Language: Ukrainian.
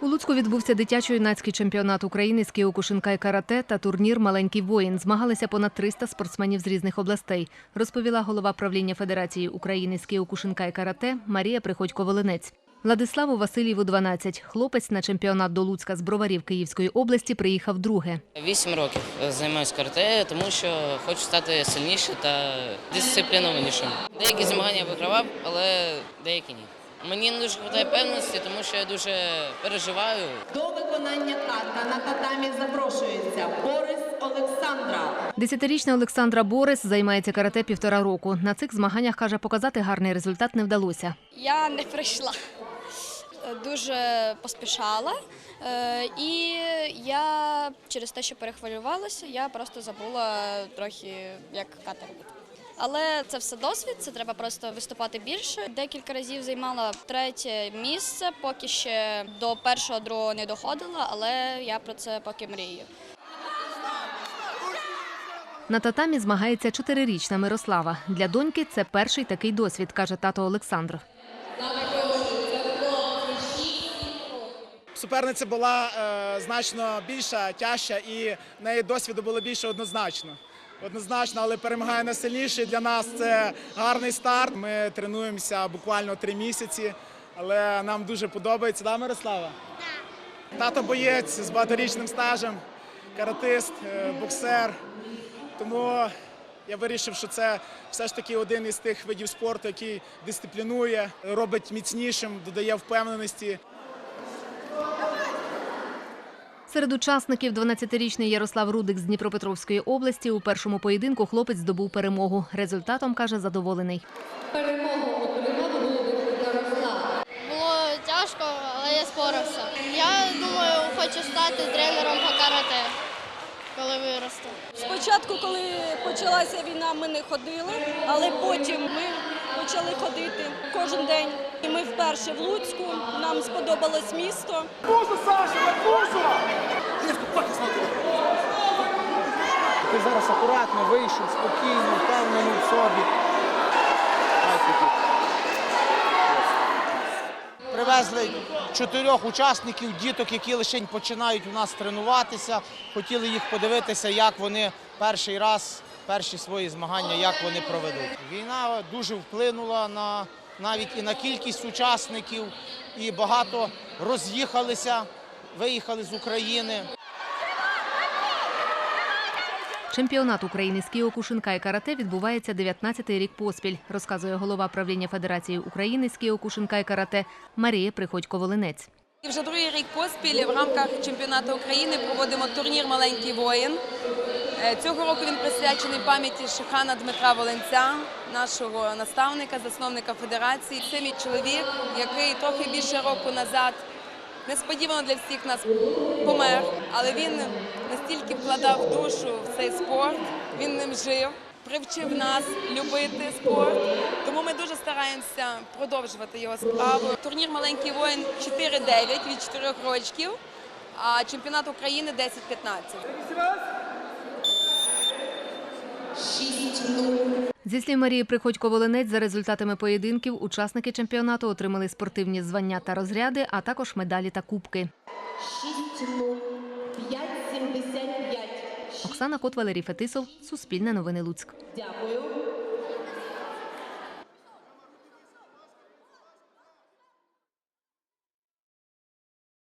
У Луцьку відбувся дитячо-юнацький чемпіонат України з кіокушинкай карате та турнір Маленький воїн. Змагалися понад 300 спортсменів з різних областей, розповіла голова правління Федерації України з кіокушинкай карате Марія Приходько-Волинець. Владиславу Васильєву 12. Хлопець на чемпіонат до Луцька з броварів Київської області приїхав друге. Вісім років займаюся карате, тому що хочу стати сильнішим та дисциплінованішим. Деякі змагання вигравав, але деякі ні. Мені не дуже вистачає певності, тому що я дуже переживаю. До виконання карта на татамі запрошується Борис Олександра. Десятирічна Олександра Борис займається карате півтора року. На цих змаганнях каже, показати гарний результат не вдалося. Я не прийшла. Дуже поспішала, Е, і я через те, що перехвилювалася, я просто забула трохи, як ката робити. Але це все досвід, це треба просто виступати більше. Декілька разів займала третє місце, поки ще до першого, другого не доходила, але я про це поки мрію. На татамі змагається чотирирічна Мирослава. Для доньки це перший такий досвід, каже тато Олександр. Суперниця була е, значно більша, тяжча, і в неї досвіду було більше однозначно. Однозначно, але перемагає найсильніший. Для нас це гарний старт. Ми тренуємося буквально три місяці, але нам дуже подобається. Да, Мирослава? Тато боєць з багаторічним стажем, каратист, е, боксер. Тому я вирішив, що це все ж таки один із тих видів спорту, який дисциплінує, робить міцнішим, додає впевненості. Серед учасників 12-річний Ярослав Рудик з Дніпропетровської області у першому поєдинку хлопець здобув перемогу. Результатом каже задоволений. Перемогу Було тяжко, але я спорався. Я думаю, хочу стати тренером по карате, коли виросту. Спочатку, коли почалася війна, ми не ходили, але потім ми почали ходити кожен день. І ми вперше в Луцьку. Нам сподобалось місто. Ти зараз акуратно вийшов, спокійно, впевнений в собі. Ай, таки. Привезли чотирьох учасників, діток, які лише починають у нас тренуватися. Хотіли їх подивитися, як вони перший раз, перші свої змагання, як вони проведуть. Війна дуже вплинула на навіть і на кількість учасників, і багато роз'їхалися, виїхали з України. Чемпіонат України з кіокушинкай карате відбувається 19-й рік поспіль, розказує голова правління Федерації України з кіокушинкай карате Марія Приходько-Волинець. І Вже другий рік поспіль в рамках чемпіонату України проводимо турнір Маленький воїн. Е, Цього року він присвячений пам'яті Шихана Дмитра Воленця, нашого наставника, засновника федерації. Це мій чоловік, який трохи більше року назад несподівано для всіх нас помер, але він настільки вкладав душу в цей спорт, він ним жив. Привчив нас любити спорт, тому ми дуже стараємося продовжувати його справу. Турнір Маленький воїн 4-9 від 4 років, а чемпіонат України 10-15. Зі слів Марії Приходько-Волинець, за результатами поєдинків учасники чемпіонату отримали спортивні звання та розряди, а також медалі та кубки. 6-0, 5-75. Оксана Кот, Валерій Фетисов, Суспільне новини Луцьк. Дякую.